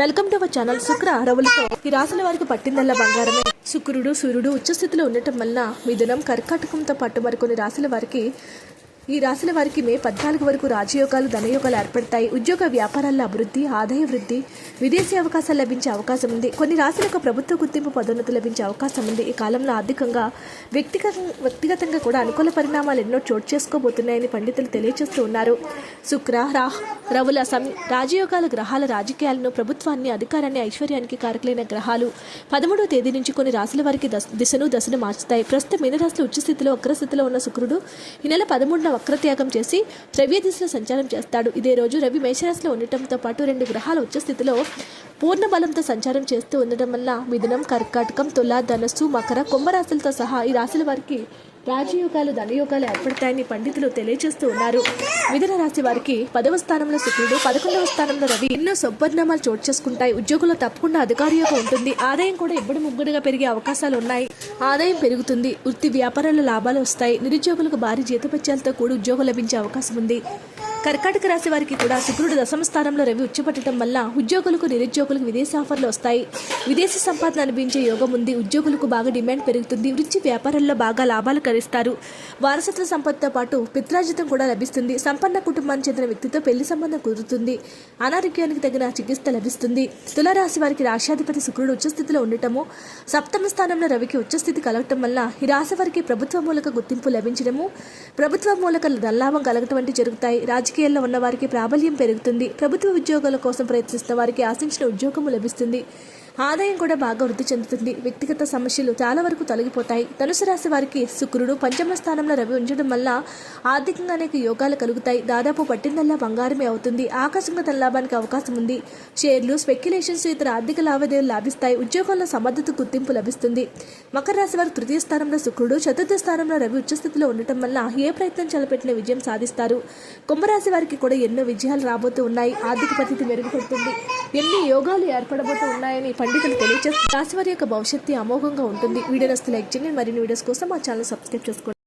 Welcome to our channel శుక్ర అరవులతో. ఈ రాసుల వారికి పట్టిందల్లా బంగారమే. శుక్రుడు సూర్యుడు ఉచ్చస్థితిలో ఉండటం వల్ల మిథునం కర్కాటకంతో పాటు మరికొన్ని రాశుల వారికి ఈ రాశుల వారికి మే పద్నాలుగు వరకు రాజయోగాలు ధనయోగాలు ఏర్పడతాయి. ఉద్యోగ వ్యాపారాల్లో అభివృద్ధి ఆదాయ వృద్ధి విదేశీ అవకాశాలు లభించే అవకాశం ఉంది. కొన్ని రాశులకు ప్రభుత్వ గుర్తింపు పదోన్నతి లభించే అవకాశం ఉంది. ఈ కాలంలో ఆర్థికంగా వ్యక్తిగత వ్యక్తిగతంగా కూడా అనుకూల పరిణామాలు ఎన్నో చోటు చేసుకోబోతున్నాయని పండితులు తెలియజేస్తూ ఉన్నారు. శుక్ర రాహ్ రవుల సం రాజయోగాల గ్రహాల రాజకీయాలను ప్రభుత్వాన్ని అధికారాన్ని ఐశ్వర్యానికి కారకులైన గ్రహాలు పదమూడో తేదీ నుంచి కొన్ని రాశుల వారికి దశ దిశను దశను మార్చుతాయి. ప్రస్తుతం మీన రాశులు ఉచ్చస్థితిలో అగ్రస్థితిలో ఉన్న శుక్రుడు ఈ నెల పదమూడున వక్రత్యాగం చేసి ద్రవ్య దిశలో సంచారం చేస్తాడు. ఇదే రోజు రవి మేషరాశిలో ఉండటంతో పాటు రెండు గ్రహాలు ఉచ్చస్థితిలో పూర్ణ బలంతో సంచారం చేస్తూ ఉండడం వల్ల మిథునం కర్కాటకం తుల ధనస్సు మకర కుంభరాశులతో సహా ఈ రాశుల వారికి రాజయోగాలు ధనయోగాలు ఏర్పడతాయని పండితులు తెలియజేస్తూ ఉన్నారు. మిథున రాశి వారికి పదవ స్థానంలో శుక్రుడు పదకొండవ స్థానంలో రవి ఎన్నో సొబ్బర్నామాలు చోటు చేసుకుంటాయి. ఉద్యోగుల్లో తప్పకుండా అధికారయోగం ఉంటుంది. ఆదాయం కూడా ఇబ్బడి ముగ్గురుగా పెరిగే అవకాశాలు ఉన్నాయి. ఆదాయం పెరుగుతుంది. వృత్తి వ్యాపారాల్లో లాభాలు వస్తాయి. నిరుద్యోగులకు భారీ జీతపత్యాలతో కూడా ఉద్యోగం లభించే అవకాశం ఉంది. కర్కాటక రాశి వారికి కూడా శుక్రుడు దశమ స్థానంలో రవి ఉచ్చపట్టడం వల్ల ఉద్యోగులకు నిరుద్యోగులకు విదేశీ ఆఫర్లు వస్తాయి. విదేశీ సంపాదన అనిపించే యోగం ఉంది. ఉద్యోగులకు బాగా డిమాండ్ పెరుగుతుంది. వృత్తి వ్యాపారంలో బాగా లాభాలు కరిస్తారు వారసత్వ సంపదతో పాటు పిత్రాజితం కూడా లభిస్తుంది. సంపన్న కుటుంబానికి చెందిన వ్యక్తితో పెళ్ళి సంబంధం కుదురుతుంది. అనారోగ్యానికి తగిన చికిత్స లభిస్తుంది. తులారాశి వారికి రాష్ట్రాధిపతి శుక్రుడు ఉచ్చస్థితిలో ఉండటము సప్తమ స్థానంలో రవికి ఉచ్చస్థితి కలగటం వల్ల ఈ రాశి వారికి ప్రభుత్వ మూలక గుర్తింపు లభించడము ప్రభుత్వ మూలక దల్లాభం కలగటం వంటి జరుగుతాయి. రాజకీయాల్లో ఉన్న వారికి ప్రాబల్యం పెరుగుతుంది. ప్రభుత్వ ఉద్యోగాల కోసం ప్రయత్నిస్తున్న వారికి ఆశించిన ఉద్యోగము లభిస్తుంది. ఆదాయం కూడా బాగా వృద్ధి చెందుతుంది. వ్యక్తిగత సమస్యలు చాలా వరకు తొలగిపోతాయి. ధనుసు రాశి వారికి శుక్రుడు పంచమ స్థానంలో రవి ఉంచడం వల్ల ఆర్థికంగా అనేక యోగాలు కలుగుతాయి. దాదాపు పట్టిందల్లా బంగారమే అవుతుంది. ఆకస్మిక ధనలాభానికి అవకాశం ఉంది. షేర్లు స్పెక్యులేషన్స్ ఇతర ఆర్థిక లావాదేవీలు లాభిస్తాయి. ఉద్యోగంలో సమర్థత గుర్తింపు లభిస్తుంది. మకర రాశి వారు తృతీయ స్థానంలో శుక్రుడు చతుర్థ స్థానంలో రవి ఉచ్చస్థితిలో ఉండటం వల్ల ఏ ప్రయత్నం చలపెట్టిన విజయం సాధిస్తారు. కుంభరాశి వారికి కూడా ఎన్నో విజయాలు రాబోతూ ఉన్నాయి. ఆర్థిక పరిస్థితి మెరుగుపడుతుంది. ఎన్ని యోగాలు ఏర్పడబోతూ ఉన్నాయని పండితులు తెలియజేస్తారు రాశి వారి యొక్క భవిష్యత్తు అమోఘంగా ఉంటుంది. వీడియో నస్తే లైక్ చేయండి. మరిన్ని వీడియోస్ కోసం మా ఛానల్ సబ్స్క్రైబ్ చేసుకోండి.